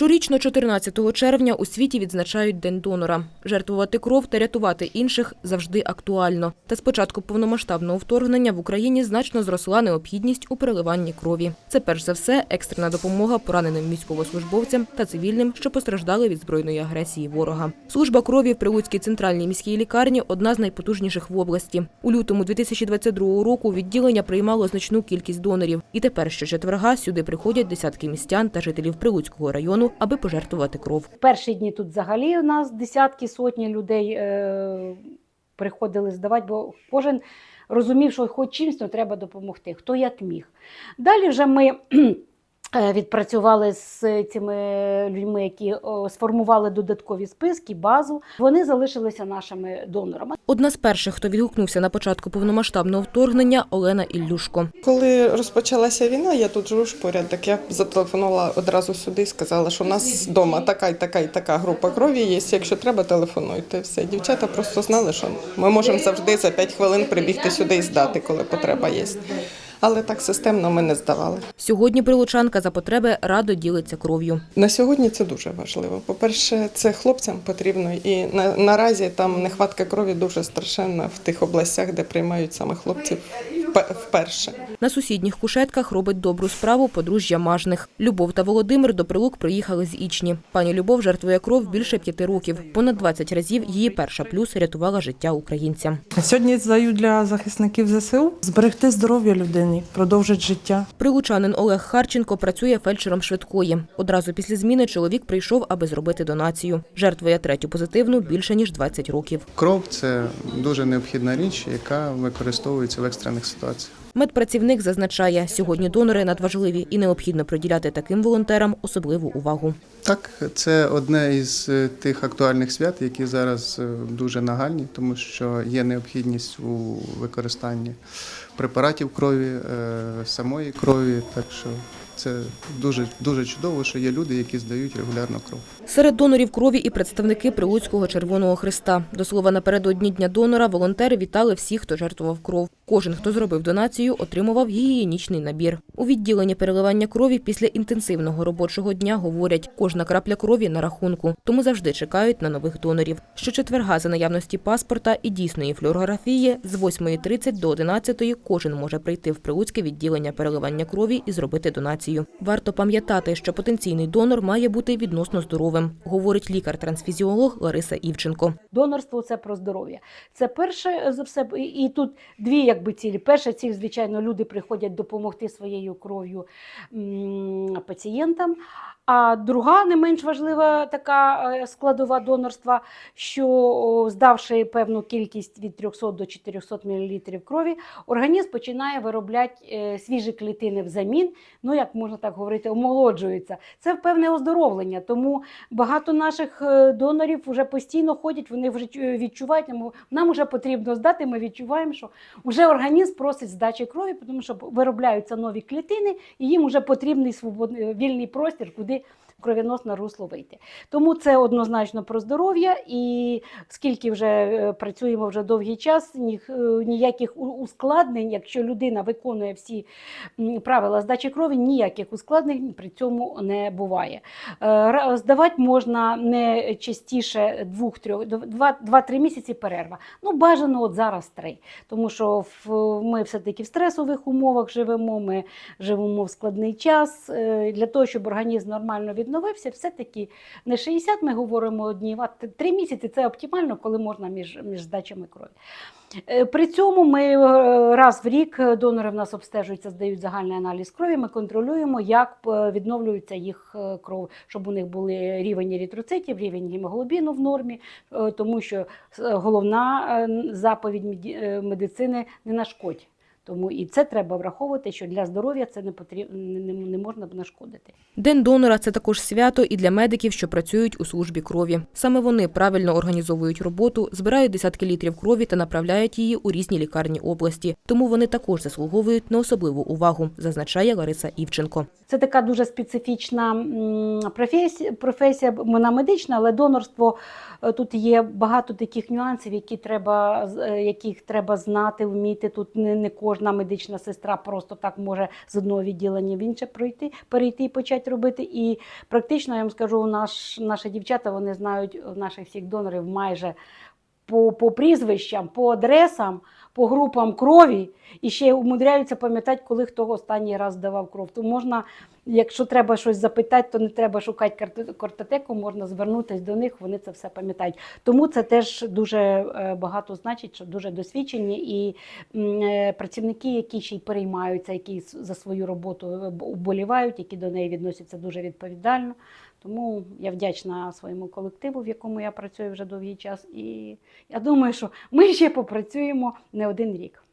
Щорічно, 14 червня, у світі відзначають День донора. Жертвувати кров та рятувати інших завжди актуально. Та з початку повномасштабного вторгнення в Україні значно зросла необхідність у переливанні крові. Це перш за все екстрена допомога пораненим військовослужбовцям та цивільним, що постраждали від збройної агресії ворога. Служба крові в Прилуцькій центральній міській лікарні одна з найпотужніших в області. У лютому 2022 року відділення приймало значну кількість донорів. І тепер щочетверга сюди приходять десятки містян та жителів Прилуцького району, аби пожертвувати кров. Перші дні тут взагалі у нас десятки, сотні людей е, приходили здавати, бо кожен розумів, що хоч чимось треба допомогти, хто як міг. Далі вже ми відпрацювали з цими людьми, які сформували додаткові списки, базу. Вони залишилися нашими донорами. Одна з перших, хто відгукнувся на початку повномасштабного вторгнення, Олена Іллюшко. Коли розпочалася війна, я тут живу ж поряд, так я зателефонувала одразу сюди і сказала, що у нас вдома така і така і така група крові є. Якщо треба, телефонуйте. Все. Дівчата просто знали, що ми можемо завжди за 5 хвилин прибігти сюди і здати, коли потреба є. Але так системно ми не здавали. Сьогодні прилучанка за потреби радо ділиться кров'ю. На сьогодні це дуже важливо. По-перше, це хлопцям потрібно, і на, наразі там нехватка крові дуже страшенна в тих областях, де приймають саме хлопців вперше. На сусідніх кушетках робить добру справу подружжя Мажних. Любов та Володимир до Прилук приїхали з Ічні. Пані Любов жертвує кров більше п'яти років. Понад 20 разів її перша плюс рятувала життя українцям. Сьогодні здаю для захисників ЗСУ зберегти здоров'я людині, продовжити життя. Прилучанин Олег Харченко працює фельдшером швидкої. Одразу після зміни чоловік прийшов, аби зробити донацію. Жертвує третю позитивну більше ніж 20 років. Кров це дуже необхідна річ, яка використовується в екстрених ситуаціях. Медпрацівник зазначає, сьогодні донори надважливі і необхідно приділяти таким волонтерам особливу увагу. Так, це одне із е, тих актуальних свят, які зараз е, дуже нагальні, тому що є необхідність у використанні препаратів крові, е, самої крові. Так що це дуже дуже чудово, що є люди, які здають регулярно кров. Серед донорів крові і представники Прилуцького Червоного Христа. До слова, напередодні Дня донора волонтери вітали всіх, хто жертвував кров. Кожен, хто зробив донацію, отримував гігієнічний набір. У відділенні переливання крові після інтенсивного робочого дня говорять, кожна крапля крові на рахунку, тому завжди чекають на нових донорів. Щочетверга за наявності паспорта і дійсної флюорографії з 8.30 до 11.00 кожен може прийти в Прилуцьке відділення переливання крові і зробити донацію. Варто пам'ятати, що потенційний донор має бути відносно здоровим, говорить лікар-трансфізіолог Лариса Івченко. Донорство це про здоров'я. Це перше за все. І тут дві якби цілі. Перша ціль, звичайно, люди приходять допомогти своєю кров'ю пацієнтам. А друга, не менш важлива така е, складова донорства, що здавши певну кількість від 300 до 400 мл крові, організм починає виробляти е, свіжі клітини взамін. Ну, як можна так говорити, омолоджується. Це певне оздоровлення. Тому багато наших е, донорів вже постійно ходять, вони вже відчувають, нам- нам вже потрібно здати. Ми відчуваємо, що вже організм просить здачі крові, тому що виробляються нові клітини, і їм вже потрібний свободний вільний простір, куди кровіносне русло вийти. Тому це однозначно про здоров'я. І скільки вже е, працюємо вже довгий час, е, ніяких ускладнень, якщо людина виконує всі правила здачі крові, ніяких ускладнень при цьому не буває. Е, Здавати можна не частіше двох-трьох, два-три місяці перерва. Ну, бажано от зараз три. Тому що ми все-таки в стресових умовах живемо, ми живемо в складний час. Для того, щоб організм нормально відновився, все-таки не 60 ми говоримо днів, а 3 місяці це оптимально, коли можна між, між здачами крові. Е, При цьому ми е, раз в рік е, донори в нас обстежуються, здають загальний аналіз крові. Ми контролюємо, як відновлюється їх кров, щоб у них були рівень еритроцитів, рівень гемоглобіну в нормі, тому що головна заповідь медицини не нашкодь. Тому і це треба враховувати, що для здоров'я це не потрібно не, не можна нашкодити. День донора це також свято і для медиків, що працюють у службі крові. Саме вони правильно організовують роботу, збирають десятки літрів крові та направляють її у різні лікарні області. Тому вони також заслуговують на особливу увагу, зазначає Лариса Івченко. Це така дуже специфічна професія, професія, вона медична, але донорство е, тут є багато таких нюансів, які треба, е, яких треба знати, вміти. Тут не, не кожна медична сестра просто так може з одного відділення в інше пройти, перейти і почати робити. І практично я вам скажу, наш, наші дівчата вони знають наших всіх донорів майже по, по прізвищам, по адресам, по групам крові і ще умудряються пам'ятати, коли хто останній раз давав кров. То можна, якщо треба щось запитати, то не треба шукати картотеку, можна звернутися до них, вони це все пам'ятають. Тому це теж дуже е, багато значить, що дуже досвідчені і е, працівники, які ще й переймаються, які за свою роботу е, вболівають, які до неї відносяться дуже відповідально. Тому я вдячна своєму колективу, в якому я працюю вже довгий час. І я думаю, що ми ще попрацюємо не один рік.